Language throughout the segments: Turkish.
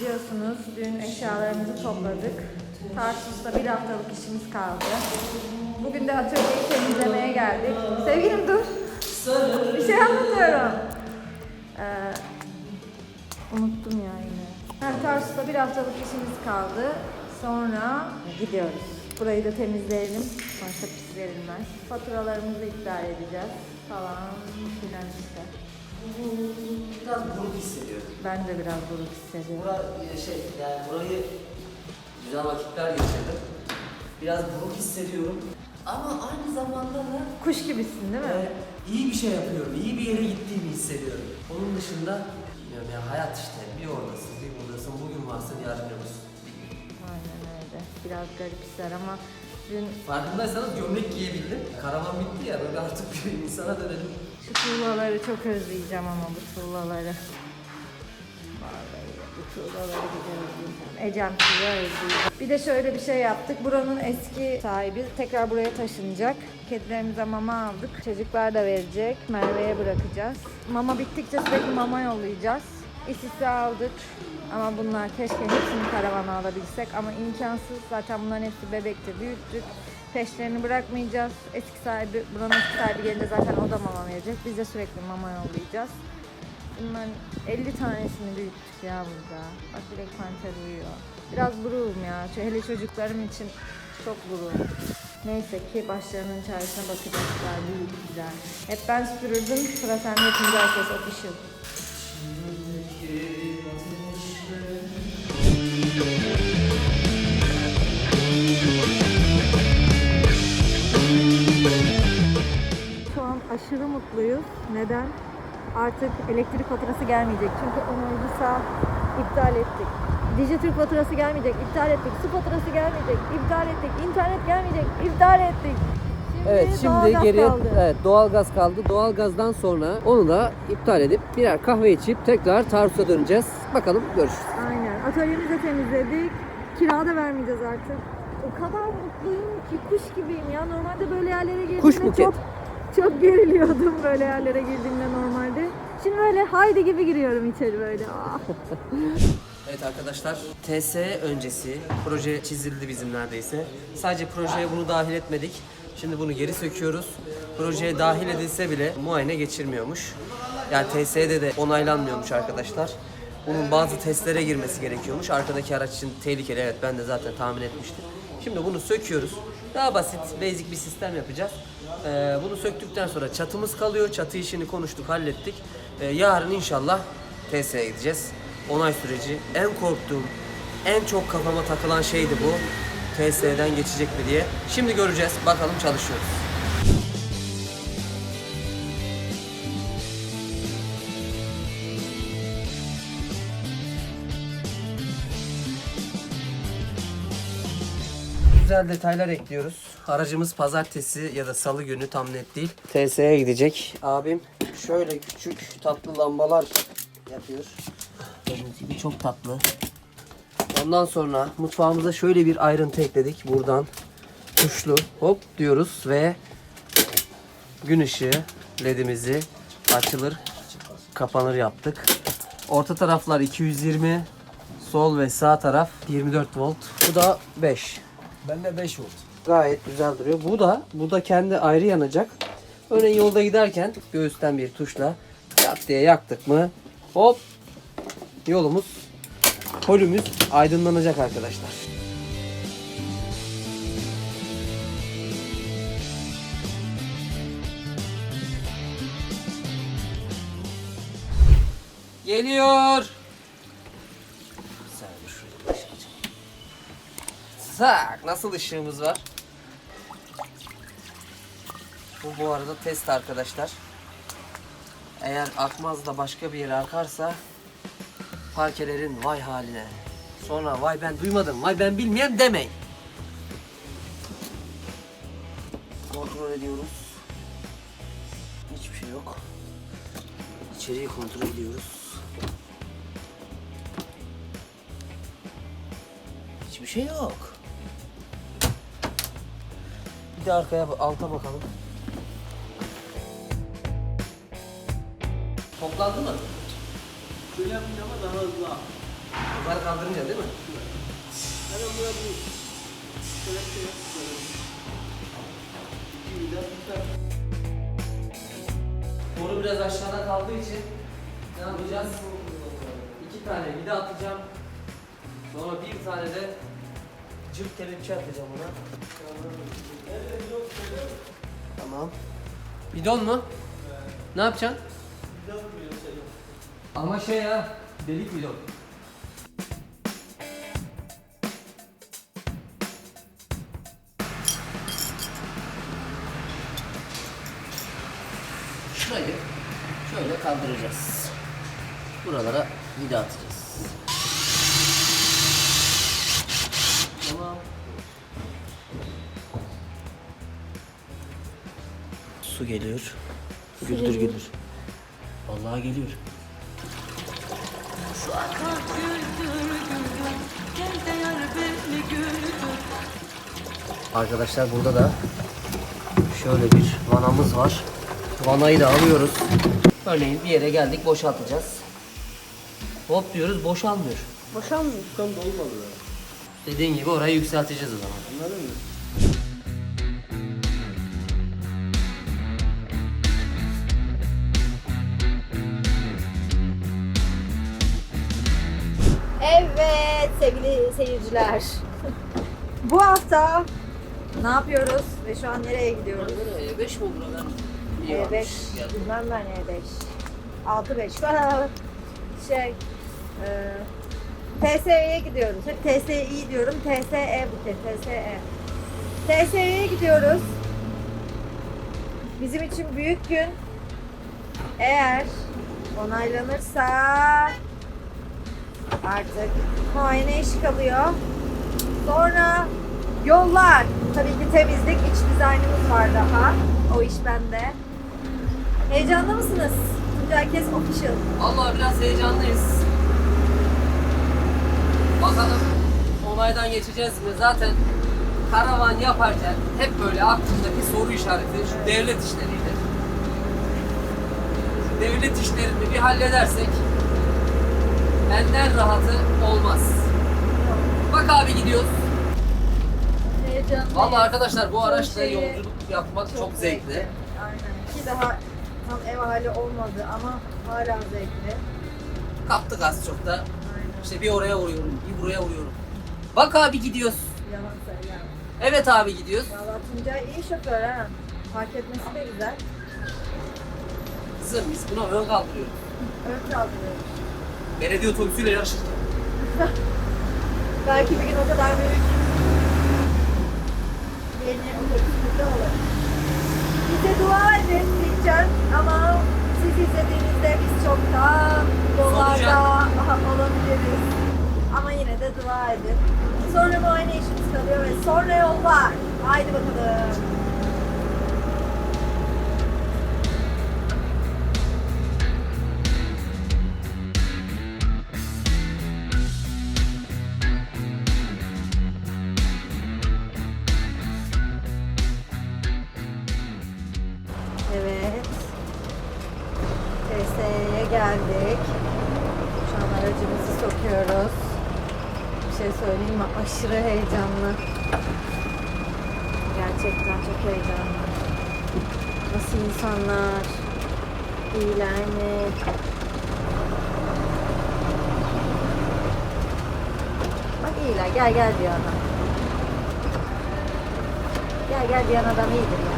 Biliyorsunuz dün eşyalarımızı topladık. Tarsus'ta bir haftalık işimiz kaldı. Bugün de atölyeyi temizlemeye geldik. Sevgilim dur. Bir şey anlatıyorum. Ee, unuttum ya yine. Ha, Tarsus'ta bir haftalık işimiz kaldı. Sonra gidiyoruz. Burayı da temizleyelim. Sonuçta pis verilmez. Faturalarımızı iptal edeceğiz falan filan işte. Biraz buruk hissediyorum. Ben de biraz buruk hissediyorum. Bura e, şey yani burayı güzel vakitler geçirdim. Biraz buruk hissediyorum. Ama aynı zamanda da Kuş gibisin değil mi? e, iyi bir şey yapıyorum. iyi bir yere gittiğimi hissediyorum. Onun dışında bilmiyorum ya hayat işte bir oradasın bir buradasın. Bugün varsın yarın yoksun. Aynen öyle. Biraz garip hisler ama dün Farkındaysanız gömlek giyebildim. Karavan bitti ya böyle artık bir insana dönelim. şu tuğlaları çok özleyeceğim ama bu tuğlaları. Ecem. Bir de şöyle bir şey yaptık. Buranın eski sahibi tekrar buraya taşınacak. Kedilerimize mama aldık. Çocuklar da verecek. Merve'ye bırakacağız. Mama bittikçe sürekli mama yollayacağız. İsisi aldık. Ama bunlar keşke hepsini karavana alabilsek ama imkansız. Zaten bunların hepsi bebekti. Büyüttük. Peşlerini bırakmayacağız. Eski sahibi, buranın eski sahibi gelince zaten o da mama verecek. Biz de sürekli mama yollayacağız. Bunların 50 tanesini büyüttük ya burada. Bak direkt panter uyuyor. Biraz buruğum ya. Hele çocuklarım için çok buruğum. Neyse ki başlarının çaresine bakacaklar. Büyük güzel. Hep ben süpürürdüm. Sıra sende yapınca herkes official. Şu an aşırı mutluyuz. Neden? Artık elektrik faturası gelmeyecek. Çünkü Onurcusa iptal ettik. Dijitürk faturası gelmeyecek, iptal ettik. Su faturası gelmeyecek, iptal ettik. İnternet gelmeyecek, iptal ettik. Şimdi Evet şimdi doğalgaz geriye kaldı. evet, doğalgaz kaldı. Doğalgazdan sonra onu da iptal edip birer kahve içip tekrar Tarsus'a döneceğiz. Bakalım görüşürüz. Aynen. Atölyemizi de temizledik. Kira da vermeyeceğiz artık. O kadar mutluyum ki kuş gibiyim ya. Normalde böyle yerlere girdiğimde Kuş buket. çok çok geriliyordum böyle yerlere girdiğimde normalde. Şimdi böyle haydi gibi giriyorum içeri böyle. Ah. Evet arkadaşlar, TS öncesi proje çizildi bizim neredeyse. Sadece projeye bunu dahil etmedik. Şimdi bunu geri söküyoruz. Projeye dahil edilse bile muayene geçirmiyormuş. Yani TS'de de onaylanmıyormuş arkadaşlar. Bunun bazı testlere girmesi gerekiyormuş. Arkadaki araç için tehlikeli evet ben de zaten tahmin etmiştim. Şimdi bunu söküyoruz. Daha basit, basic bir sistem yapacağız. Ee, bunu söktükten sonra çatımız kalıyor. Çatı işini konuştuk, hallettik. Ee, yarın inşallah TS'ye gideceğiz. Onay süreci. En korktuğum, en çok kafama takılan şeydi bu. TS'den geçecek mi diye. Şimdi göreceğiz. Bakalım çalışıyoruz. Güzel detaylar ekliyoruz. Aracımız pazartesi ya da salı günü tam net değil. TS'ye gidecek. Abim şöyle küçük tatlı lambalar yapıyor. Gördüğünüz gibi çok tatlı. Ondan sonra mutfağımıza şöyle bir ayrıntı ekledik. Buradan tuşlu hop diyoruz ve gün ışığı ledimizi açılır kapanır yaptık. Orta taraflar 220, sol ve sağ taraf 24 volt. Bu da 5. Bende 5 volt. Gayet güzel duruyor. Bu da bu da kendi ayrı yanacak. Örneğin yolda giderken göğüsten bir tuşla yap diye yaktık mı hop yolumuz holümüz aydınlanacak arkadaşlar. Geliyor. Sak nasıl ışığımız var? Bu bu arada test arkadaşlar. Eğer akmaz da başka bir yere akarsa parkelerin vay haline. Sonra vay ben duymadım, vay ben bilmeyen demeyin. Kontrol ediyoruz. Hiçbir şey yok. İçeriği kontrol ediyoruz. Hiçbir şey yok. Bir arkaya alta bakalım. Toplandı mı? Şöyle yapınca ama daha hızlı. Yukarı kaldırınca değil mi? Boru biraz aşağıda kaldığı için ne yapacağız? İki tane vida atacağım. Sonra bir tane de cırt kelepçe atacağım ona. Tamam. Bidon mu? Ne yapacaksın? Ama şey ya, delik bidon. Şurayı şöyle kaldıracağız. Buralara vida atacağız. Su geliyor. Güldür güldür. Vallahi geliyor. Arkadaşlar burada da şöyle bir vanamız var. Vanayı da alıyoruz. Örneğin bir yere geldik boşaltacağız. Hop diyoruz boşalmıyor. Boşalmıyor. Dediğin gibi orayı yükselteceğiz o zaman. Evet sevgili seyirciler. Bu hafta ne yapıyoruz ve şu an nereye gidiyoruz? Nereye? 5 mi? İyi E5. varmış. Geldim. Bilmem ben E5. 6-5 falan. Şey. E, TSE'ye gidiyoruz. Hep TSE diyorum. TSE bitti. TSE. TSE'ye gidiyoruz. Bizim için büyük gün. Eğer onaylanırsa artık muayene işi kalıyor. Sonra yollar. Tabii ki temizlik, iç dizaynımız var daha. O iş bende. Heyecanlı mısınız? Tuncay Kes Official. Vallahi biraz heyecanlıyız. Bakalım olaydan geçeceğiz mi? Zaten karavan yaparken hep böyle aklımdaki soru işareti şu devlet işleriydi. Devlet işlerini bir halledersek benden rahatı olmaz. Bak abi gidiyoruz. Heyecanlı. Vallahi arkadaşlar bu araçla şeyi yolculuk yapmak çok, zevkli. Aynen. Ki daha tam ev hali olmadı ama hala zevkli. Kaptık az çok da. Aynen. İşte bir oraya vuruyorum, bir buraya vuruyorum. Bak abi gidiyoruz. Yalan söyleyemem. Evet abi gidiyoruz. Valla Tuncay iyi şoför ha. Fark etmesi de güzel. Kızım biz buna ön kaldırıyoruz. Ön kaldırıyor. Belediye otobüsüyle yarışırken. Belki bir gün o kadar büyük yeni otobüsümüzde olur. Bize dua edin diyeceğim ama siz izlediğinizde biz çoktan yollarda aha, olabiliriz. Ama yine de dua edin. Sonra muayene işimiz kalıyor ve sonra yollar. Haydi bakalım. İnsanlar? Mi? Bak iyiler. Gel gel diyor adam. Gel gel diyen adam iyidir ya.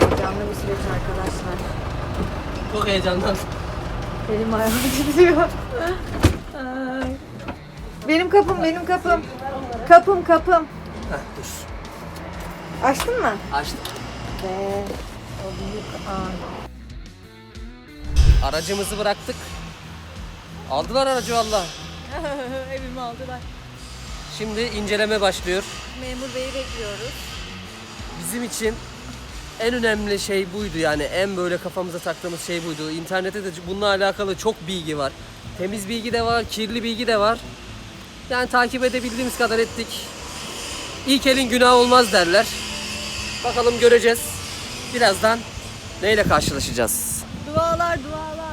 Heyecanlı bir süreç arkadaşlar. Çok heyecandan. Benim ayağım titriyor. Benim kapım, benim kapım. Kapım, kapım. Heh, dur. Açtın mı? Açtım. Ve o büyük an. Aracımızı bıraktık. Aldılar aracı valla. Evimi aldılar. Şimdi inceleme başlıyor. Memur beyi bekliyoruz. Bizim için en önemli şey buydu yani en böyle kafamıza taktığımız şey buydu. İnternette de bununla alakalı çok bilgi var. Temiz bilgi de var, kirli bilgi de var. Yani takip edebildiğimiz kadar ettik. İlk elin günah olmaz derler. Bakalım göreceğiz. Birazdan neyle karşılaşacağız? Dualar dualar.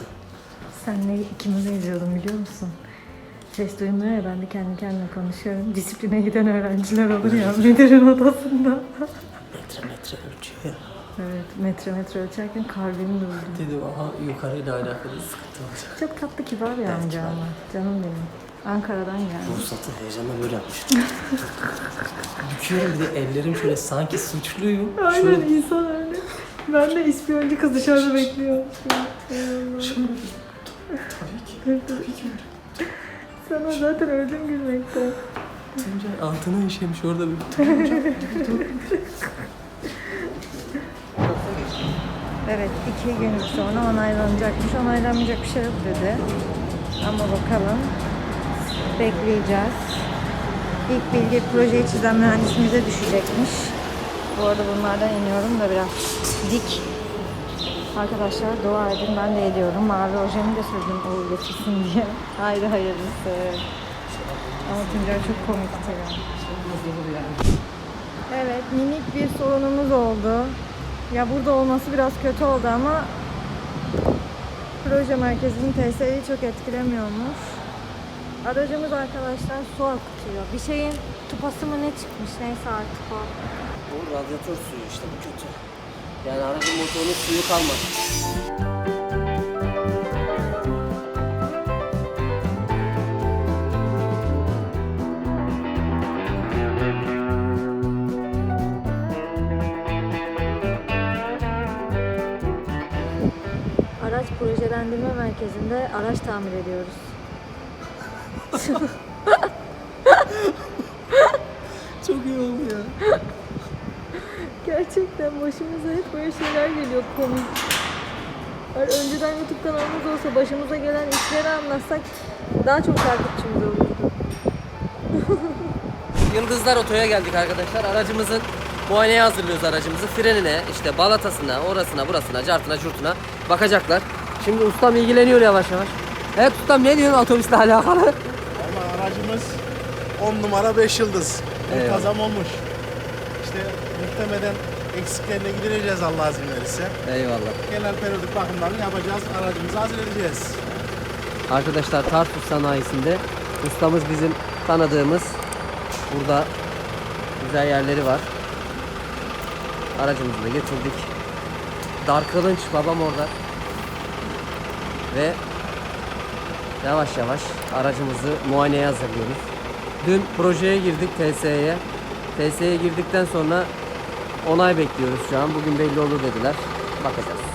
Ruhsatı. Senle ikimiz izliyordum biliyor musun? Ses duymuyor ya ben de kendi kendime konuşuyorum. Disipline giden öğrenciler olur ya müdürün odasında. Metre metre ölçüyor ya. evet metre metre ölçerken kalbim durdu. Dedim aha yukarıyla alakalı sıkıntı olacak. Çok tatlı kibar bir amca ama. Canım benim. Ankara'dan geldi. Ruhsatı heyecanla böyle yapmış. Büküyorum bir de ellerim şöyle sanki suçluyum. Aynen insan öyle. Ben de ispiyoncu kız dışarıda bekliyorum. Sana zaten öldüm gülmekten. Şöyle altına işemiş orada bir Evet, iki gün sonra onaylanacakmış. Onaylanmayacak bir şey yok dedi. Ama bakalım. Bekleyeceğiz. İlk bilgi projeyi çizen mühendisimize düşecekmiş. Bu arada bunlardan iniyorum da biraz dik. Arkadaşlar dua edin ben de ediyorum. Mavi ojemi de sürdüm Uğur getirsin diye. Haydi hayırlısı. Ama Tuncay çok komikti. Evet minik bir sorunumuz oldu. Ya burada olması biraz kötü oldu ama proje merkezinin TSE'yi çok etkilemiyormuş. Aracımız arkadaşlar su akıtıyor. Bir şeyin tupası mı ne çıkmış neyse artık o. Bu radyatör suyu işte bu kötü. Yani aracın motorunun suyu kalmadı. Araç projelendirme merkezinde araç tamir ediyoruz. Çok iyi oldu ya. Gerçekten başımıza hep böyle şeyler geliyor komik. Hani önceden YouTube kanalımız olsa başımıza gelen işleri anlatsak daha çok takipçimiz olurdu. Yıldızlar Oto'ya geldik arkadaşlar. Aracımızın muayeneye hazırlıyoruz aracımızı. Frenine, işte balatasına, orasına, burasına, cartına, curtuna bakacaklar. Şimdi ustam ilgileniyor yavaş yavaş. Evet ustam ne diyorsun otobüsle alakalı? Ama aracımız 10 numara 5 yıldız. Eyvallah. Muntazam olmuş. İşte muhtemelen eksiklerine gidereceğiz Allah izin verirse. Eyvallah. Genel periyodik bakımlarını yapacağız. Aracımızı hazır edeceğiz. Arkadaşlar Tarsus sanayisinde ustamız bizim tanıdığımız burada güzel yerleri var. Aracımızı da getirdik. Dar Kılınç babam orada. Ve yavaş yavaş aracımızı muayeneye hazırlıyoruz. Dün projeye girdik TSE'ye. TSE'ye girdikten sonra onay bekliyoruz şu an. Bugün belli olur dediler. Bakacağız.